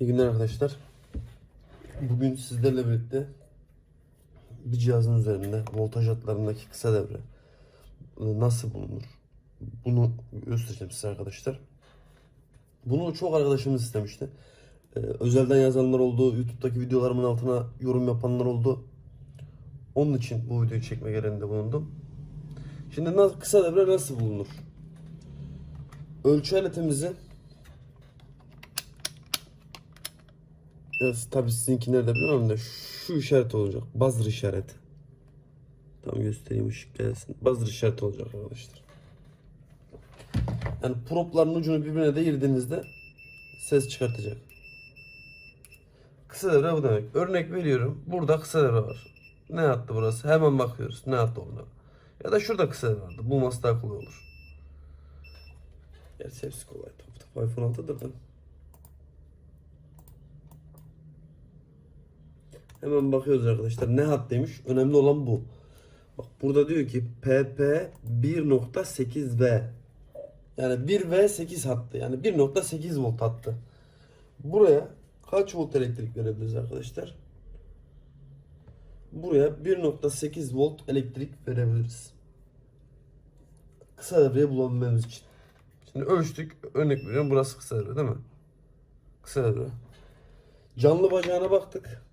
İyi günler arkadaşlar. Bugün sizlerle birlikte bir cihazın üzerinde voltaj hatlarındaki kısa devre e, nasıl bulunur? Bunu göstereceğim size arkadaşlar. Bunu çok arkadaşımız istemişti. Ee, özelden yazanlar oldu, YouTube'daki videolarımın altına yorum yapanlar oldu. Onun için bu videoyu çekme gereğinde bulundum. Şimdi nasıl, kısa devre nasıl bulunur? Ölçü aletimizin Tabii sizinki nerede bilmiyorum da şu işaret olacak. Buzzer işareti. Tam göstereyim ışık gelsin. Buzzer işareti olacak arkadaşlar. Yani propların ucunu birbirine değirdiğinizde ses çıkartacak. Kısa devre bu demek. Örnek veriyorum. Burada kısa devre var. Ne attı burası? Hemen bakıyoruz. Ne attı orada? Ya da şurada kısa devre vardı. Bulması daha kolay olur. Gerçi hepsi kolay. Top iPhone 6'dır da. Hemen bakıyoruz arkadaşlar. Ne hattıymış? Önemli olan bu. Bak burada diyor ki PP 1.8V. Yani 1V 8 hattı. Yani 1.8 volt hattı. Buraya kaç volt elektrik verebiliriz arkadaşlar? Buraya 1.8 volt elektrik verebiliriz. Kısa devreyi bulabilmemiz için. Şimdi ölçtük. Örnek veriyorum. Burası kısa devre değil mi? Kısa devre. Canlı bacağına baktık.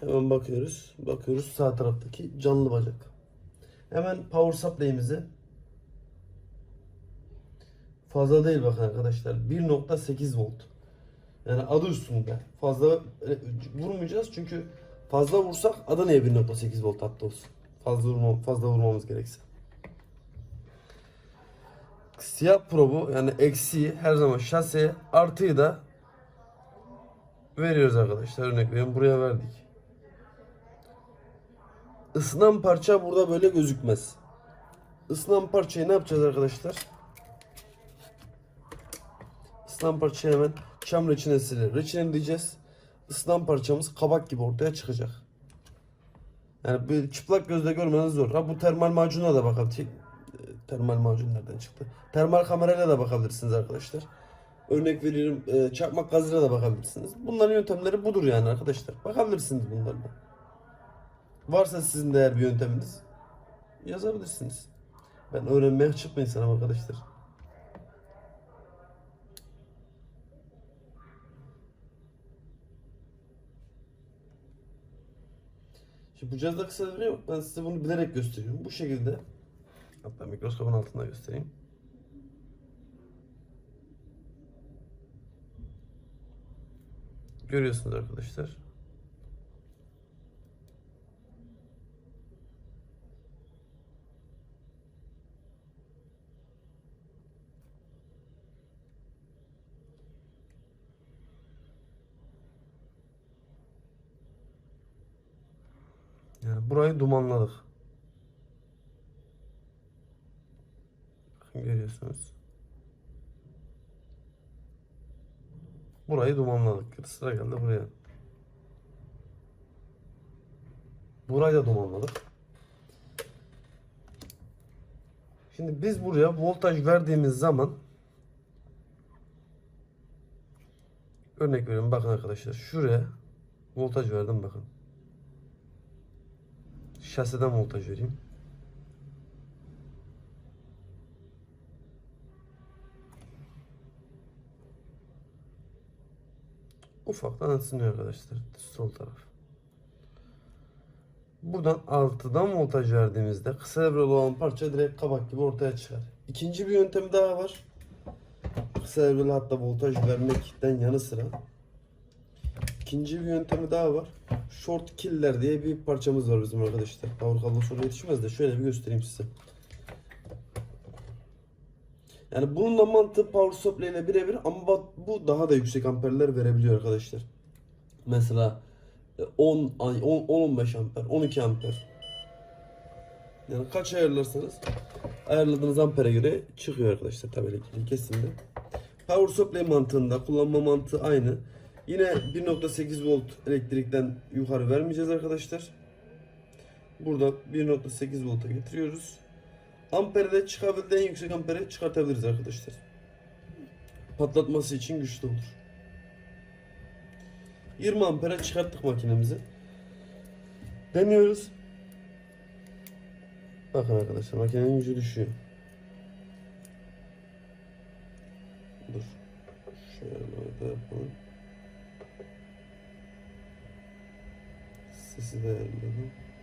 Hemen bakıyoruz. Bakıyoruz sağ taraftaki canlı bacak. Hemen power supply'imizi fazla değil bakın arkadaşlar. 1.8 volt. Yani adı üstünde. Fazla e, vurmayacağız çünkü fazla vursak adı niye 1.8 volt hatta olsun. Fazla vurma, fazla vurmamız gerekse. Siyah probu yani eksiği her zaman şaseye artıyı da veriyoruz arkadaşlar. Örnek veriyorum buraya verdik. Isınan parça burada böyle gözükmez. Isınan parçayı ne yapacağız arkadaşlar? Isınan parçayı hemen çam reçinesiyle reçineleyeceğiz. Isınan parçamız kabak gibi ortaya çıkacak. Yani bir çıplak gözle görmeniz zor. Ha bu termal macuna da bakabilirsiniz. Termal macun nereden çıktı? Termal kamerayla da bakabilirsiniz arkadaşlar. Örnek veriyorum e, çakmak gazıyla da bakabilirsiniz. Bunların yöntemleri budur yani arkadaşlar. Bakabilirsiniz bunlarla. Varsa sizin de eğer bir yönteminiz yazabilirsiniz. Ben öğrenmeye açık bir insanım arkadaşlar. Şimdi bu cihazda kısa devre yok. Ben size bunu bilerek gösteriyorum. Bu şekilde. Hatta mikroskopun altında göstereyim. Görüyorsunuz arkadaşlar. Burayı dumanladık. Görüyorsunuz. Burayı dumanladık. Sıra geldi buraya. Burayı da dumanladık. Şimdi biz buraya voltaj verdiğimiz zaman örnek veriyorum bakın arkadaşlar şuraya voltaj verdim bakın. Şaseden voltaj vereyim. Ufaktan ısınıyor arkadaşlar sol taraf. Buradan 6'dan voltaj verdiğimizde kısa devreli olan parça direkt kabak gibi ortaya çıkar. İkinci bir yöntem daha var. Kısa devreli hatta voltaj vermekten yanı sıra İkinci bir yöntemi daha var. Short killer diye bir parçamız var bizim arkadaşlar. Power kablosuna yetişmez de şöyle bir göstereyim size. Yani bunun da mantığı power supply ile birebir ama bu daha da yüksek amperler verebiliyor arkadaşlar. Mesela e, 10 ay 10 15 amper, 12 amper. Yani kaç ayarlarsanız ayarladığınız ampere göre çıkıyor arkadaşlar tabii elektriği kesinlikle. Power supply mantığında kullanma mantığı aynı. Yine 1.8 volt elektrikten yukarı vermeyeceğiz arkadaşlar. Burada 1.8 volta getiriyoruz. Amperde çıkabildiği en yüksek ampere çıkartabiliriz arkadaşlar. Patlatması için güçlü olur. 20 ampere çıkarttık makinemizi. Deniyoruz. Bakın arkadaşlar makinenin gücü düşüyor. Dur. Şöyle yapalım. Sesi de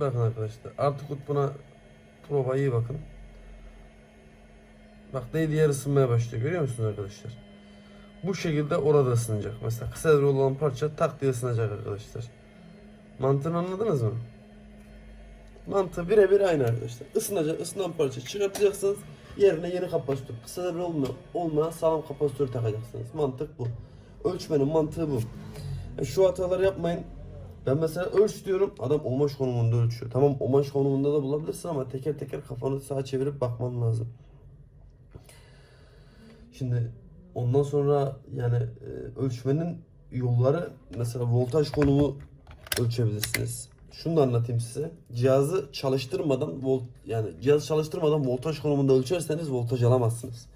Bakın arkadaşlar artı kutbuna proba iyi bakın. Bak ne diğer ısınmaya başlıyor görüyor musunuz arkadaşlar? Bu şekilde orada ısınacak. Mesela kısa devre olan parça tak diye ısınacak arkadaşlar. Mantığını anladınız mı? Mantığı birebir aynı arkadaşlar. Isınacak, ısınan parça çıkartacaksınız. Yerine yeni kapasitör. Kısa devre olmayan, olmayan sağlam kapasitör takacaksınız. Mantık bu. Ölçmenin mantığı bu. E, şu hataları yapmayın. Ben mesela ölç diyorum adam omaş konumunda ölçüyor. Tamam omaş konumunda da bulabilirsin ama teker teker kafanı sağa çevirip bakman lazım. Şimdi ondan sonra yani e, ölçmenin yolları mesela voltaj konumu ölçebilirsiniz. Şunu da anlatayım size. Cihazı çalıştırmadan volt yani cihazı çalıştırmadan voltaj konumunda ölçerseniz voltaj alamazsınız.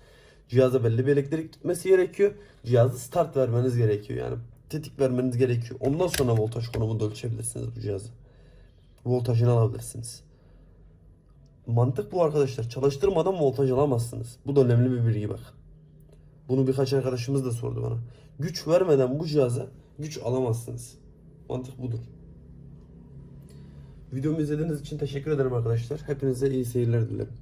Cihaza belli bir elektrik gitmesi gerekiyor. Cihazı start vermeniz gerekiyor yani tetik vermeniz gerekiyor. Ondan sonra voltaj konumunda ölçebilirsiniz bu cihazı. Voltajını alabilirsiniz. Mantık bu arkadaşlar. Çalıştırmadan voltaj alamazsınız. Bu da önemli bir bilgi bak. Bunu birkaç arkadaşımız da sordu bana. Güç vermeden bu cihaza güç alamazsınız. Mantık budur. Videomu izlediğiniz için teşekkür ederim arkadaşlar. Hepinize iyi seyirler dilerim.